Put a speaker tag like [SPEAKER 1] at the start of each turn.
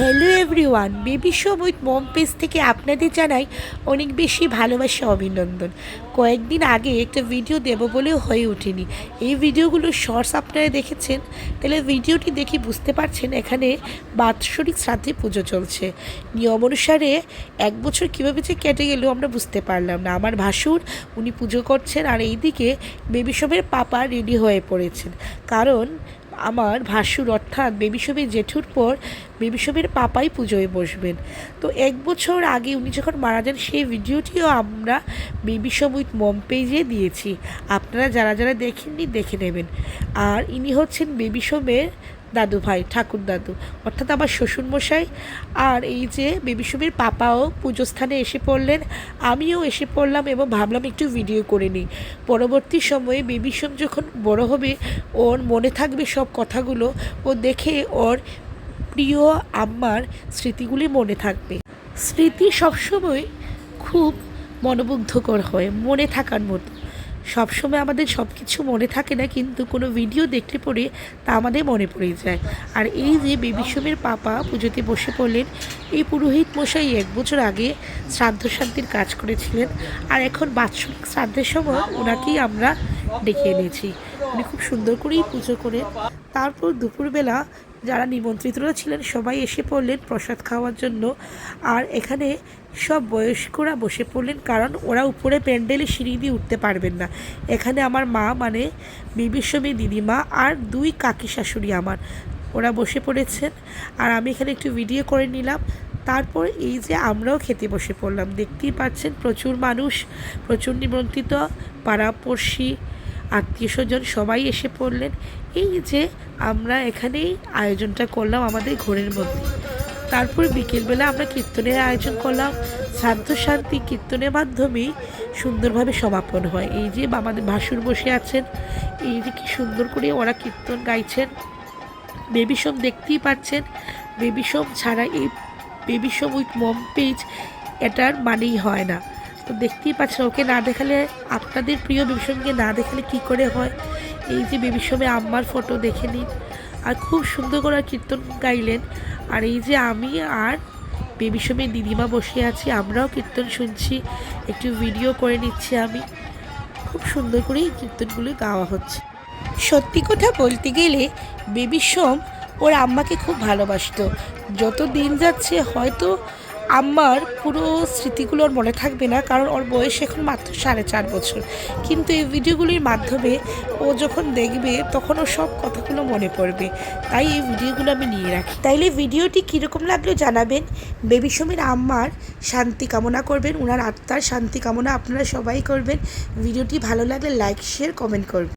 [SPEAKER 1] Hello everyone, baby show with mom page থেকে আপনাদের জানাই অনেক বেশি ভালোবাসা, অভিনন্দন। কয়েকদিন আগে একটা ভিডিও দেব বলেও হয়ে ওঠেনি। এই ভিডিওগুলো শর্টস আপনারা দেখেছেন, তাহলে ভিডিওটি দেখে বুঝতে পারছেন এখানে বাৎসরিক শ্রাদ্ধে পুজো চলছে। নিয়ম অনুসারে এক বছর কীভাবে যে কেটে গেলেও আমরা বুঝতে পারলাম না। আমার ভাসুর, উনি পুজো করছেন আর এইদিকে বেবি শোভের পাপা রেডি হয়ে পড়েছেন। কারণ আমার ভাসুর, অর্থাৎ বেবিসবের জেঠুর পর বেবিসবের পাপাই পুজোয় বসবেন। তো এক বছর আগে উনি যখন মারা যান, সেই ভিডিওটিও আমরা বেবিসব উইথ মম পেজে দিয়েছি। আপনারা যারা যারা দেখেননি, দেখে নেবেন। আর ইনি হচ্ছেন বেবিসবের দাদু ভাই, ঠাকুর দাদু, অর্থাৎ আমার শ্বশুরমশাই আর এই যে বেবিসবের পাপাও পুজো স্থানে এসে পড়লেন, আমিও এসে পড়লাম এবং ভাবলাম একটু ভিডিও করে নিই। পরবর্তী সময়ে বেবিসব যখন বড় হবে, ওর মনে থাকবে সব কথাগুলো, ও দেখে ওর প্রিয় আম্মার স্মৃতিগুলি মনে থাকবে। স্মৃতি সবসময় খুব মনোমুগ্ধকর হয়, মনে থাকার মতো। সবসময় আমাদের সব কিছু মনে থাকে না, কিন্তু কোনো ভিডিও দেখলে পরে তা আমাদের মনে পড়ে যায়। আর এই যে বেবিসমের পাপা পুজোতে বসে পড়লেন, এই পুরোহিত মশাই এক বছর আগে শ্রাদ্ধ শান্তির কাজ করেছিলেন আর এখন বাৎসরিক শ্রাদ্ধের সময় ওনাকেই আমরা ডেকে এনেছি। উনি খুব সুন্দর করেই পুজো করেন। তারপর দুপুরবেলা যারা নিমন্ত্রিতরা ছিলেন, সবাই এসে পড়লেন প্রসাদ খাওয়ার জন্য। আর এখানে সব বয়স্করা বসে পড়লেন, কারণ ওরা উপরে প্যান্ডেলে সিঁড়ি দিয়ে উঠতে পারবেন না। এখানে আমার মা মানে বিবিসমী দিদিমা আর দুই কাকি শাশুড়ি আমার। ওরা বসে পড়েছেন। আর আমি এখানে একটু ভিডিও করে নিলাম। তারপর এই যে আমরাও খেতে বসে পড়লাম। দেখতেই পাচ্ছেন প্রচুর মানুষ, প্রচুর নিমন্ত্রিত, পাড়াপড়শি আত্মীয় স্বজন সবাই এসে পড়লেন। এই যে আমরা এখানেই আয়োজনটা করলাম আমাদের ঘরের মধ্যে। তারপর বিকেলবেলা আমরা কীর্তনের আয়োজন করলাম। শ্রাদ্ধ শান্তি কীর্তনের মাধ্যমেই সুন্দরভাবে সমাপন হয়। এই যে আমাদের ভাসুর বসে আছেন, এই যে কি সুন্দর করে ওরা কীর্তন গাইছেন। বেবিসম দেখতেই পাচ্ছেন। বেবিসম ছাড়া এই বেবিসম উইথ মম পেজ এটার মানেই হয় না। তো দেখতেই পাচ্ছেন ওকে না দেখালে আপনাদের প্রিয় বেবিসমকে না দেখালে কি করে হয়? এই যে বেবিসমে আম্মার ফটো দেখে নিন। আর খুব সুন্দর করে কীর্তন গাইলেন। আর এই যে আমি আর বেবিসমে দিদিমা বসে আছি, আমরাও কীর্তন শুনছি। একটু ভিডিও করে নিচ্ছি আমি। খুব সুন্দর করেই কীর্তনগুলো গাওয়া হচ্ছে। সত্যি কথা বলতে গেলে বেবি সোম ওর আম্মাকে খুব ভালোবাসতো। যত দিন যাচ্ছে হয়তো আম্মার পুরো স্মৃতিগুলো ওর মনে থাকবে না, কারণ ওর বয়স এখন মাত্র সাড়ে চার বছর। কিন্তু এই ভিডিওগুলির মাধ্যমে ও যখন দেখবে, তখন ও সব কথাগুলো মনে পড়বে। তাই এই ভিডিওগুলো আমি নিয়ে রাখি। তাইলে ভিডিওটি কীরকম লাগল জানাবেন। বেবি সমীর আম্মার শান্তি কামনা করবেন ওনার আত্মার শান্তি কামনা আপনারা সবাই করবেন। ভিডিওটি ভালো লাগলে লাইক, শেয়ার, কমেন্ট করবেন।